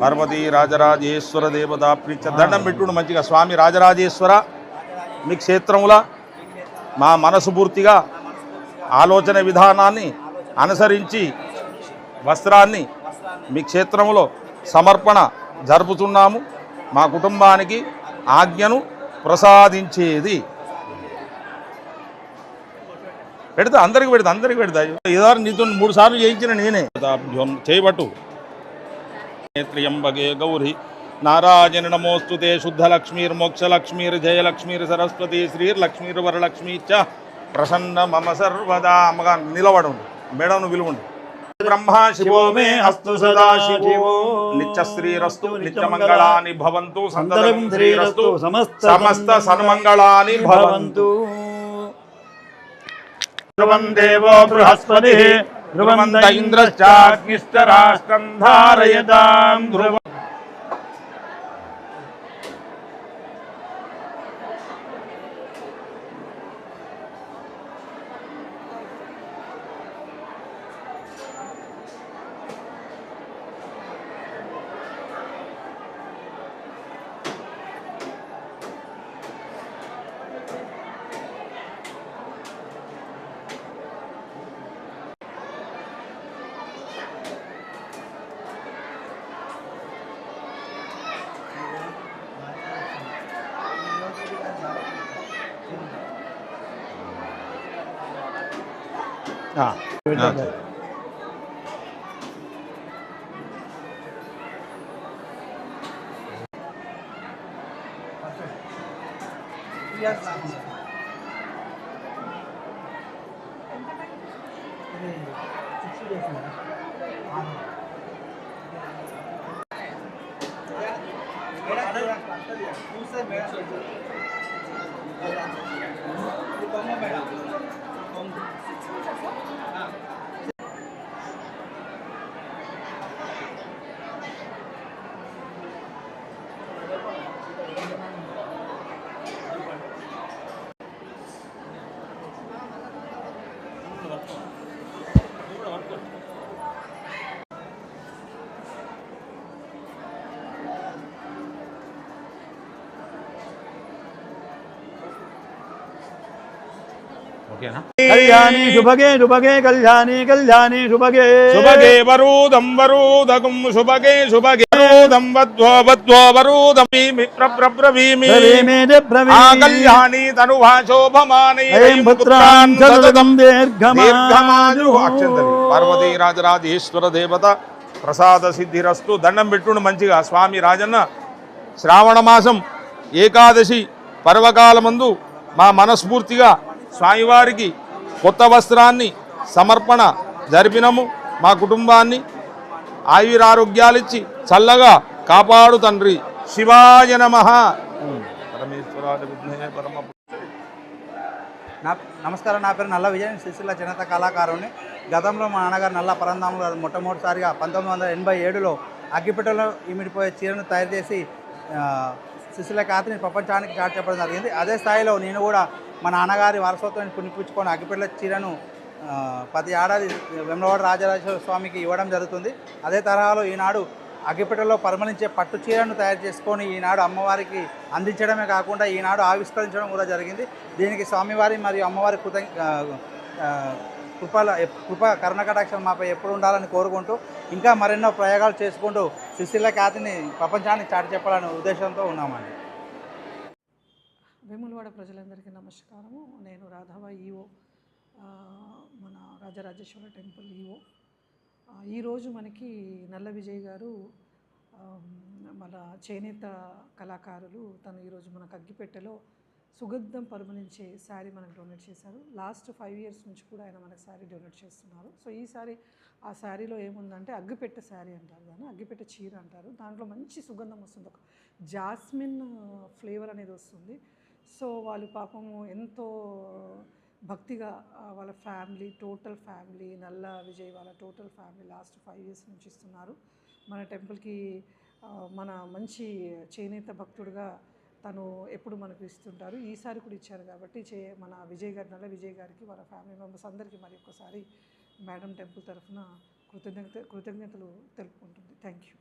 పార్వతి రాజరాజేశ్వర దేవత దండం పెట్టుడు మంచిగా. స్వామి రాజరాజేశ్వర మీ క్షేత్రముల మా మనసు పూర్తిగా ఆలోచన విధానాన్ని అనుసరించి వస్త్రాన్ని మీ క్షేత్రములో సమర్పణ జరుపుతున్నాము మా కుటుంబానికి ఆజ్ఞను ప్రసాదించేది. పెడతా అందరికి పెడతా అందరికి పెడతా. ఏదారు నీతో మూడు సార్లు చేయించిన నేనే. చేయబట్టు త్రియంబగే గౌరి. నారాయణ నమోస్తుతే శుద్ధలక్ష్మీర్మోక్షలక్ష్మీర్ జయలక్ష్మీర్ సరస్వతి శ్రీర్లక్ష్మీర్ వరలక్ష్మీ చ. ప్రసన్న మమ సర్వదా. అమ్మగా నిలబడండి. మేడం విలువండి బ్రహ్మ శివో మే అస్తు సదా శివో. నిత్య శ్రీరస్తు నిత్య మంగళాని భవంతు. సంతతం శ్రీరస్తు సమస్త సన్మంగళాని భవంతు. ध्रुवम् देवो बृहस्पतिः ध्रुवम् दैन्द्रश्चाग्निश्च धारयताम् ध्रुवम् 啊。对对对 ఓకేనా? కళ్యాణి శుభగే శుభగే కళ్యాణి కళ్యాణి శుభగే. శుభగే వరూదం వరూదకం శుభగే శుభగే. వరూదం వద్వో వద్వో వరూదం. ప్రబ్రవీమి. ఆ కళ్యాణి తనుభా శోభమానై. పుత్రాన్ పార్వతీ రాజరాజేశ్వర దేవత ప్రసాద సిద్ధిరస్తు దండం పెట్టుడు మంచిగా. స్వామి రాజన్న శ్రావణ మాసం ఏకాదశి పర్వకాలమందు మా మనస్ఫూర్తిగా స్వామివారికి కొత్త వస్త్రాన్ని సమర్పణ జరిపినము. మా కుటుంబాన్ని ఆయురారోగ్యాలిచ్చి చల్లగా కాపాడు తండ్రి. శివాయ నమ. నా నమస్కారం నా పేరు నల్ల విజయ్ శిశుల జనత కళాకారుని గతంలో మా నాన్నగారు నల్ల పరంధాములు మొట్టమొదటిసారిగా పంతొమ్మిది వందల ఎనభై ఏడులో అగ్గిపెట్టెలో ఇమిడిపోయే చీరను తయారు చేసి శిశుల ఖాతిని ప్రపంచానికి చాటు చెప్పడం జరిగింది. అదే స్థాయిలో నేను కూడా మా నాన్నగారి వారసత్వాన్ని పుణిపించుకొని అగ్గిపెట్టెల చీరను ప్రతి ఏడాది వెమ్లవాడ రాజరాజేశ్వర స్వామికి ఇవ్వడం జరుగుతుంది. అదే తరహాలో ఈనాడు అగ్గిపెట్టెలో పరిమళించే పట్టు చీరను తయారు చేసుకొని ఈనాడు అమ్మవారికి అందించడమే కాకుండా ఈనాడు ఆవిష్కరించడం కూడా జరిగింది. దీనికి స్వామివారి మరియు అమ్మవారి కృత కృపల కృప కరుణకటాక్షం మాపై ఎప్పుడు ఉండాలని కోరుకుంటూ ఇంకా మరెన్నో ప్రయోగాలు చేసుకుంటూ సుశీల ఖ్యాతిని ప్రపంచానికి చాటి చెప్పాలనే ఉద్దేశంతో ఉన్నామండి. వేములవాడ ప్రజలందరికీ నమస్కారము. నేను రాధవ ఈఓ మన రాజరాజేశ్వర టెంపుల్ ఈఓ ఈరోజు మనకి నల్ల విజయ్ గారు మన చేనేత కళాకారులు తను ఈరోజు మనకు అగ్గిపెట్టెలో సుగంధం పరిమళించే శారీ మనకు డొనేట్ చేశారు. లాస్ట్ ఫైవ్ ఇయర్స్ నుంచి కూడా ఆయన మనకు శారీ డొనేట్ చేస్తున్నారు. సో ఈ ఆ శారీలో ఏముందంటే అగ్గిపెట్టె శారీ అంటారు దాన్ని. అగ్గిపెట్టె చీర అంటారు. దాంట్లో మంచి సుగంధం వస్తుంది. ఒక జాస్మిన్ ఫ్లేవర్ అనేది వస్తుంది. సో వాళ్ళు పాపము ఎంతో భక్తిగా వాళ్ళ ఫ్యామిలీ టోటల్ ఫ్యామిలీ నల్ల విజయ్ వాళ్ళ total family last five years నుంచి ఇస్తున్నారు. మన టెంపుల్కి మన మంచి చేనేత భక్తుడుగా తను ఎప్పుడు మనకు ఇస్తుంటారు. ఈసారి కూడా ఇచ్చారు కాబట్టి చే మన విజయ్ గారి నల్ల విజయ్ గారికి వాళ్ళ ఫ్యామిలీ మెంబర్స్ అందరికీ మరి ఒక్కసారి మేడం టెంపుల్ తరఫున కృతజ్ఞత కృతజ్ఞతలు తెలుపుకుంటుంది. Thank you.